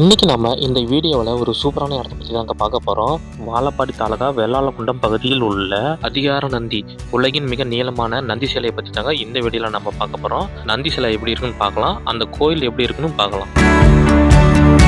இன்றைக்கி நம்ம இந்த வீடியோவில் ஒரு சூப்பரான இடத்த பற்றி தாங்க பார்க்க போகிறோம் வாழப்பாடி தாலுகா வெள்ளாளகுண்டம் பகுதியில் உள்ள அதிகார நந்தி உலகின் மிக நீளமான நந்தி சிலையை பற்றி தாங்க இந்த வீடியோவில் நம்ம பார்க்க போகிறோம் நந்தி சிலை எப்படி இருக்குன்னு பார்க்கலாம். அந்த கோயில் எப்படி இருக்குன்னு பார்க்கலாம்.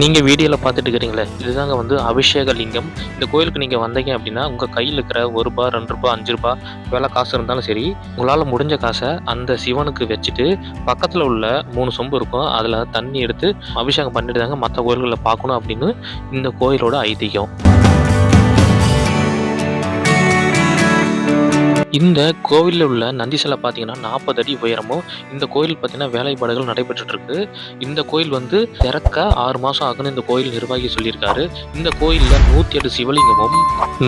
நீங்கள் வீடியோவில் பார்த்துட்டு இருக்கிறீங்களே இதுதாங்க வந்து அபிஷேக லிங்கம் இந்த கோயிலுக்கு நீங்கள் வந்தீங்க அப்படின்னா உங்கள் கையில் இருக்கிற ஒரு ரூபா ரெண்டு ரூபா அஞ்சு ரூபா வேலை காசு இருந்தாலும் சரி உங்களால் முடிஞ்ச காசை அந்த சிவனுக்கு வச்சுட்டு பக்கத்தில் உள்ள மூணு சொம்பு இருக்கும். அதில் தண்ணி எடுத்து அபிஷேகம் பண்ணிட்டு தாங்க மற்ற கோயில்களில் பார்க்கணும் அப்படின்னு இந்த கோயிலோட ஐதீகம். இந்த கோவிலில் உள்ள நந்தி சிலை பார்த்தீங்கன்னா நாற்பது அடி உயரமும் இந்த கோயில் பார்த்தீங்கன்னா வேலைப்பாடுகள் நடைபெற்றுட்டு இருக்கு. இந்த கோயில் வந்து திறக்க ஆறு மாதம் ஆகுன்னு இந்த கோயில் நிர்வாகி சொல்லியிருக்காரு. இந்த கோயிலில் நூற்றி எட்டு சிவலிங்கமும்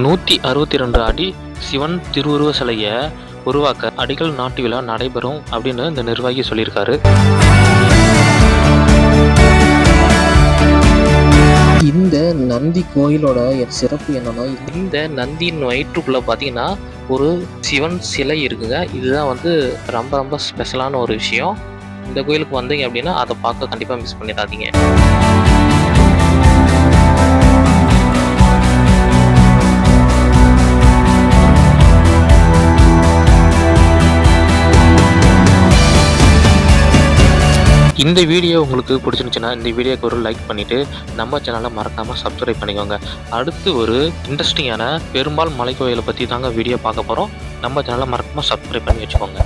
நூற்றி அறுபத்தி ரெண்டு அடி சிவன் திருவுருவ சிலையை உருவாக்க அடிகள் நாட்டு விழா நடைபெறும் அப்படின்னு இந்த நிர்வாகி சொல்லியிருக்காரு. நந்தி கோயிலோட சிறப்பு என்னன்னா இந்த நந்தியின் வயிற்றுக்குள்ள பார்த்தீங்கன்னா ஒரு சிவன் சிலை இருக்குங்க. இதுதான் வந்து ரொம்ப ரொம்ப ஸ்பெஷலான ஒரு விஷயம். இந்த கோயிலுக்கு வந்தீங்க அப்படின்னா அதை பார்க்க கண்டிப்பாக மிஸ் பண்ணிடாதீங்க. இந்த வீடியோ உங்களுக்கு பிடிச்சிருந்துச்சுன்னா இந்த வீடியோக்கு ஒரு லைக் பண்ணிவிட்டு நம்ம சேனலை மறக்காமல் சப்ஸ்கிரைப் பண்ணிக்கோங்க. அடுத்து ஒரு இன்ட்ரெஸ்டிங்கான பெரும்பால் மலை கோயிலை பற்றி தாங்க வீடியோ பார்க்க போகிறோம் நம்ம சேனலை மறக்காமல் சப்ஸ்கிரைப் பண்ணி வச்சுக்கோங்க.